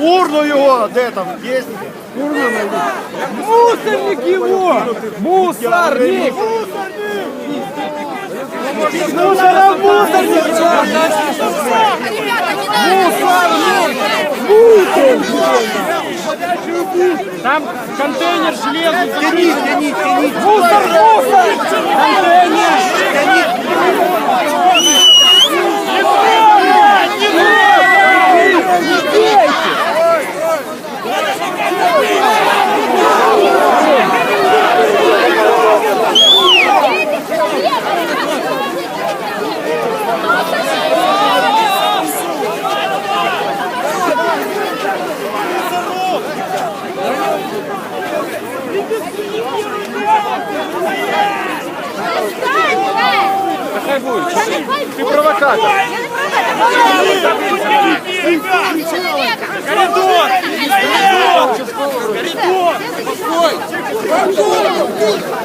Урну його, де там, є? Мусорник его! Мусорник! Мусора мусорник! Там контейнер железный. Тяніть, тяніть, тяніть. Мусор, мусор! Хай будет. Ти провокатор. Коридор! Коридор! Коридор!